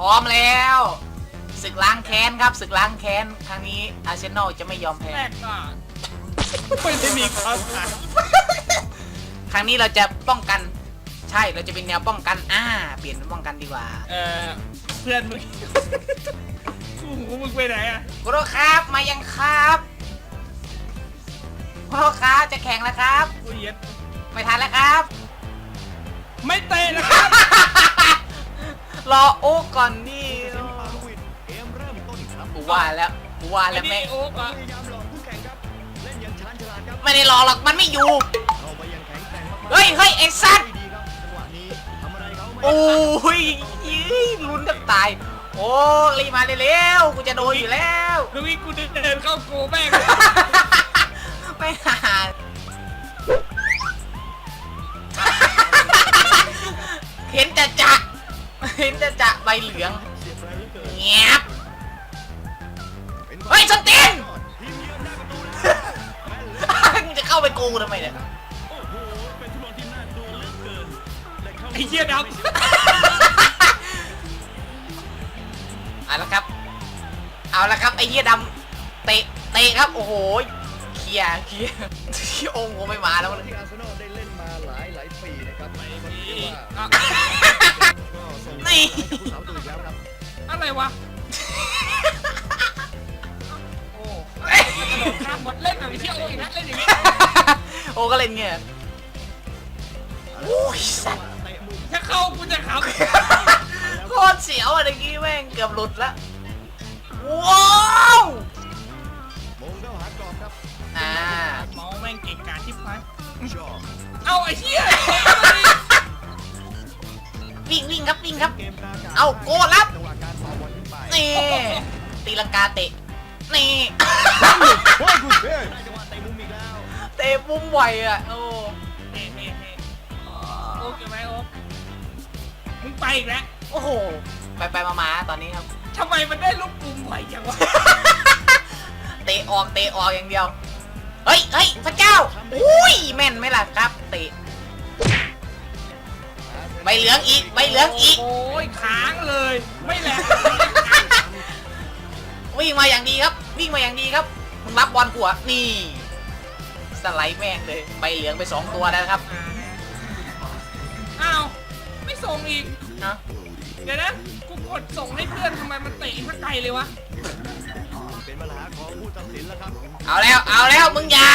ร้อมแล้วศึกล้างแค้นครับศึกล้างแค้นครั้งนี้อาร์เซนอลจะไม่ยอมแพ้แรกก่อนไม่ได้มีความหมายครั้งนี้เราจะป้องกัน ใช่เราจะเป็นแนวป้องกันอ่าเปลี่ยนเป็นป้องกันดีกว่าเออเพื่อนมึงคู่หูมึงไปไหนอะโกโรครับมายังครับโกโรครับจะแข่งแล้วครับกูเย็ดไม่ทันแล้วครับ ไม่เตะนะค รับรอโอ้ก่อนดิเซมิฟาโลวิดเกมเริ่มต้นครับกูว่าแล้วกูว่าอัแล้วนแม่นี้งโอ๊กอะพยายามหลอกคู่แข่งครับเล่นอย่างชาญฉลาดครับไม่ได้รอหรอกมันไม่อยู่เข้าไปอย่างแข็งแกร่งมากๆเฮ้ยเฮ้ยไอ้สัตว์ไม่ดีครับจังหวะนี้ทำอะไรเขาไม่โอ้ได้ยยี่ลุ้นแทบตาย โอ้รีบมาเร็วๆกูจะโดนอยู่แล้วลูกนี้กูเดินเข้าโกแม่งไม่หา นจะจะใบเหลืองเสียบแรงเหลือเกินเงียบเป็นเฮ้ยสตินทีมเยือนได้ประตูแล้วแม่นเลยมึงจะเข้าไปกูทำไมเนี่ยโอ้โหเป็นฟุตบอลที่น่ากลัวเหลือเกินและเข้าไอ้เหี้ยดเอาละครับ เอาละครับไอ้เหี้ยดำเตะเตะครับโอ้โหเคลียร์เคลียร์ที่องค์กูไม่มาแล้วที่อาร์เซนอลได้เล่นมาหลายหลายปีนะครับมันเรียกว่า อะไรวะ โอ้ข้ามหมดเล่นแบบไอ้เหี้ยโอ้อีกแล้วเล่นอย่างนี้โอ้ก็เล่นเงี้ยโอ้ยสัตว์เตะมุมถ้าเข้ากูจะขำโคตรเสียวอะเมื่อกี้แม่งเกือบหลุดแล้วว้าวมงเข้าหากรอบครับอ่าเมาแม่งเก่งกาจชิบหายชอบเอาไอ้เหี้ยวิ่งวิ่งครับวิ่งครับ เกมกลางเอาโกรับ ตีลังกาเตะ นี่ได้จังหวะเตะมุมอีกแล้วเตะปุ้มไวอะ โอ้เฮ้เฮ้เฮ้โอ๊กอยู่ไหมโอ๊กมึงไปอีกแล้วโอ้โห ไปไปมามาตอนนี้ครับ ทำไมมันได้ลูกปุ่มไหวจังวะ เตะออกเตะออกอย่างเดียว เฮ้ยเฮ้ยพระเจ้า อุ้ยแม่นไหมล่ะครับ เตะ ใบเหลืองอีก ใบเหลืองอีก โอ้ยค้างเลย ไม่แหลก วิ่งมาอย่างดีครับ วิ่งมาอย่างดีครับมึงรับบอลกูอะนี่สไลด์แม่งเลยใบเหลืองไปสองตัวแล้วนะครับอ้าวไม่ส่งอีกเนาะเดี๋ยวนะกูกดส่งให้เพื่อนทำไมมันเตะสักไกลเลยวะเป็นปัญหาของผู้ตัดสินแล้วครับเอาแล้วเอาแล้วมึงอย่า